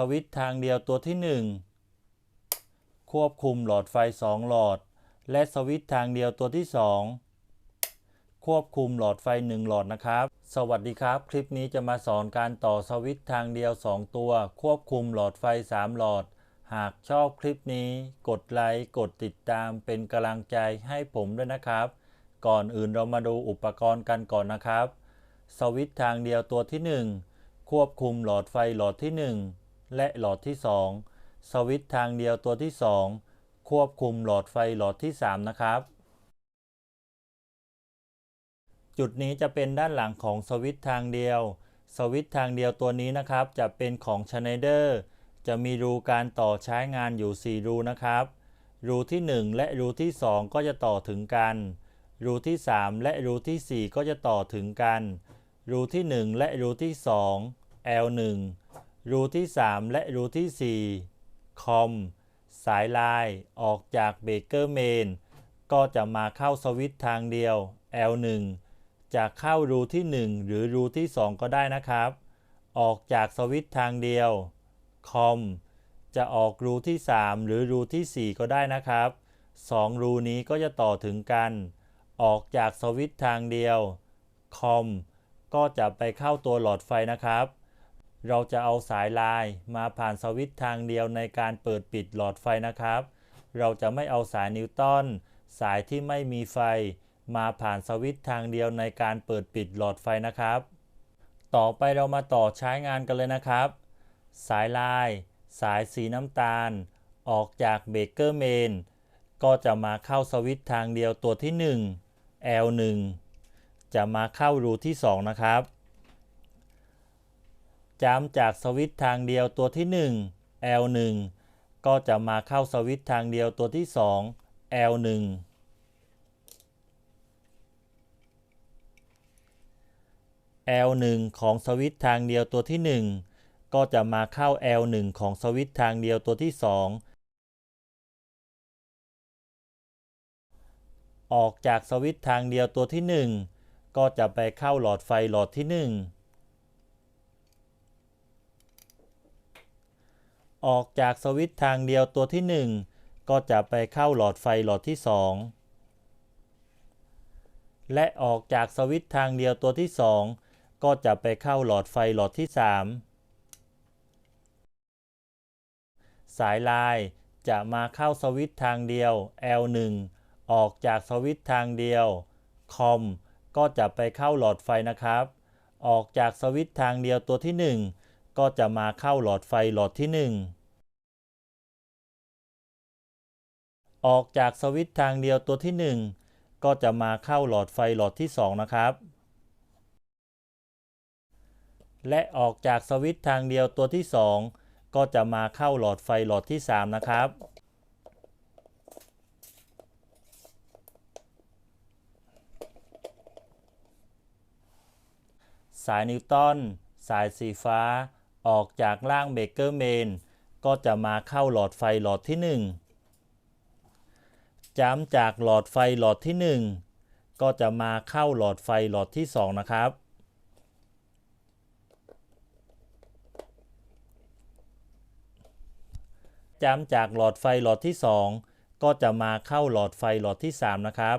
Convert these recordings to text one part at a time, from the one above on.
สวิตช์ทางเดียวตัวที่ 1 ควบคุมหลอดไฟ 2 หลอด และสวิตช์ทางเดียวตัวที่ 2 ควบคุมหลอดไฟ 1 หลอดนะครับ สวัสดีครับ คลิปนี้จะมาสอนการต่อสวิตช์ทางเดียว 2 ตัว ควบคุมหลอดไฟ 3 หลอด หากชอบคลิปนี้ กดไลค์กดติดตามเป็นกำลังใจให้ผมด้วยนะครับ ก่อนอื่นเรามาดูอุปกรณ์กันก่อนนะครับ สวิตช์ทางเดียวตัวที่ 1 ควบคุมหลอดไฟหลอดที่ 1 และหลอดที่ 2 สวิตช์ทางเดียวตัวที่ 2 ควบคุมหลอดไฟหลอดที่ 3 นะครับ จุดนี้จะเป็นด้านหลังของสวิตช์ทางเดียว สวิตช์ทางเดียวตัวนี้นะครับ จะเป็นของ Schneider จะมีรูการต่อใช้งานอยู่ 4 รูนะครับ รูที่ 1 และรูที่ 2 ก็จะต่อถึงกัน รูที่ 3 และรูที่ 4 ก็จะต่อถึงกัน รูที่ 1 และรูที่ 2 L1 รูที่ 3 และรูที่ 4 คอม สายลายออกจากเบเกอร์เมนก็จะมาเข้าสวิตช์ทางเดียว L1 จะเข้ารูที่ 1 หรือรูที่ 2 ก็ได้นะครับ ออกจากสวิตช์ทางเดียว คอม จะออกรูที่ 3 หรือรูที่ 4 ก็ได้นะครับ 2 รูนี้ก็จะต่อถึงกัน ออกจากสวิตช์ทางเดียว คอม ก็จะไปเข้าตัวหลอดไฟนะครับ เราจะเอาสายลายมาผ่านสวิตช์ทางเดียวในการเปิดปิดหลอดไฟนะครับ เราจะไม่เอาสายนิวตันสายที่ไม่มีไฟ มาผ่านสวิตช์ทางเดียวในการเปิดปิดหลอดไฟนะครับ ต่อไปเรามาต่อใช้งานกันเลยนะครับ สายลาย สายสีน้ำตาล ออกจากเบเกอร์เมนก็จะมาเข้าสวิตช์ทางเดียวตัวที่ 1 L1 จะมาเข้ารูที่ 2 นะครับ จำจากสวิตช์ทางเดียวตัวที่ 1 L1 ก็จะมาเข้าสวิตช์ทางเดียวตัวที่ 2 L1 L1 ของสวิตช์ทางเดียวตัวที่ 1 ก็จะมาเข้า L1 ของสวิตช์ทางเดียวตัวที่ 2 ออกจากสวิตช์ทางเดียวตัวที่ 1 ก็จะไปเข้าหลอดไฟหลอดที่ 1 ออกจากสวิตช์ทางเดียวตัวที่ 1 ก็จะไปเข้าหลอดไฟหลอดที่ 2 และออกจากสวิตช์ทางเดียวตัวที่ 2 ก็จะไปเข้าหลอดไฟหลอดที่ 3 สายลายจะมาเข้าสวิตช์ทางเดียว L1 ออกจากสวิตช์ทางเดียว คอม ก็จะไปเข้าหลอดไฟนะครับ ออกจากสวิตช์ทางเดียวตัวที่ 1 ก็จะมาเข้าหลอดไฟหลอดที่ 1 ออกจากสวิตช์ทางเดียวตัวที่ 1 ก็จะมาเข้าหลอดไฟหลอดที่ 2 นะครับ และออกจากสวิตช์ทางเดียวตัวที่ 2 ก็จะมาเข้าหลอดไฟหลอดที่ 3 นะครับสายนิวตันสายสีฟ้า ออกจากล่างเบเกอร์เมนก็จะมาเข้าหลอดไฟหลอดที่ 1จำจากหลอดไฟหลอดที่ 1 ก็จะมาเข้าหลอดไฟหลอดที่ 2 นะครับจำจากหลอดไฟหลอดที่ 2 ก็จะมาเข้าหลอดไฟหลอดที่ 3 นะครับ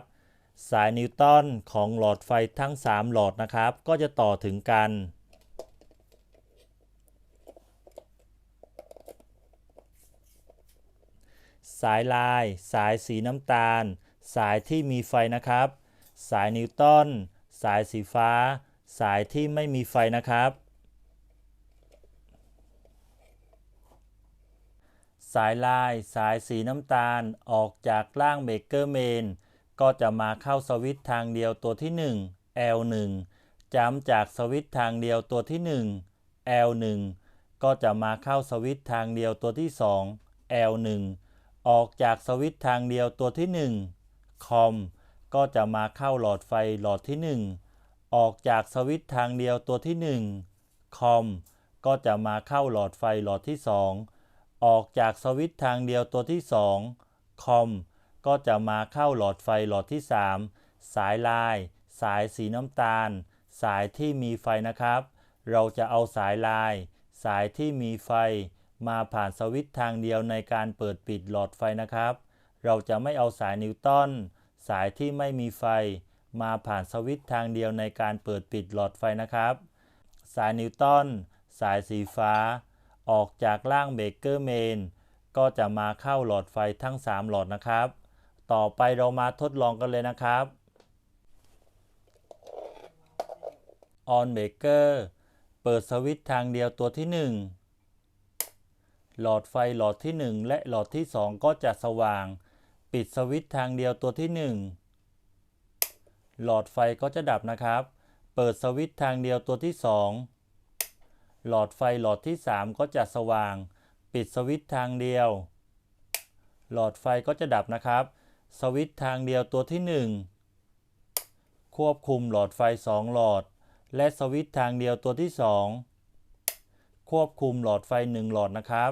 สายนิวตันของหลอดไฟทั้ง 3 หลอดนะครับ ก็จะต่อถึงกัน สายลาย สายสีน้ำตาล สายที่มีไฟนะครับ สายนิวตันสายสีฟ้า สายที่ไม่มีไฟนะครับ สายลาย สายสีน้ำตาลออกจากล่างเบเกอร์เมน ก็จะมาเข้าสวิตช์ทางเดียวตัวที่ 1 L1 จำจากสวิตช์ทางเดียวตัวที่ 1 L1 ก็จะมาเข้าสวิตช์ทางเดียวตัวที่ 2 L1 ออกจากสวิตช์ทางเดียวตัวที่ 1 คอม ก็จะมาเข้าหลอดไฟหลอดที่ 1 ออกจากสวิตช์ทางเดียวตัวที่ 1 คอม ก็จะมาเข้าหลอดไฟหลอดที่ 2 ออกจากสวิตช์ทางเดียวตัวที่ 2 คอม ก็จะมาเข้าหลอดไฟหลอดที่ 3 สายลาย สายสีน้ำตาล สายที่มีไฟนะครับ เราจะเอาสายลาย สายที่มีไฟ มาผ่านสวิตช์ทางเดียวในการเปิดปิดหลอดไฟนะครับ เราจะไม่เอาสายนิวตันสายที่ไม่มีไฟ มาผ่านสวิตช์ทางเดียวในการเปิดปิดหลอดไฟนะครับ สายนิวตันสายสีฟ้า ออกจากล่างเบรกเกอร์เมนก็จะมาเข้าหลอดไฟทั้ง 3 หลอดนะครับ ต่อไปเรามาทดลองกันเลยนะครับ on breaker เปิดสวิตช์ทางเดียวตัวที่ 1 หลอดไฟหลอดที่ 1 และหลอดที่ 2 ก็จะสว่าง ปิดสวิตช์ทางเดียวตัวที่ 1 หลอดไฟก็จะดับนะครับ เปิดสวิตช์ทางเดียวตัวที่ 2 หลอดไฟหลอดที่ 3 ก็จะสว่าง ปิดสวิตช์ทางเดียว หลอดไฟก็จะดับนะครับ สวิตช์ทางเดียวตัวที่ 1 ควบคุมหลอดไฟ 2 หลอด และสวิตช์ทางเดียวตัวที่ 2ควบคุมหลอดไฟ 1 หลอดนะครับ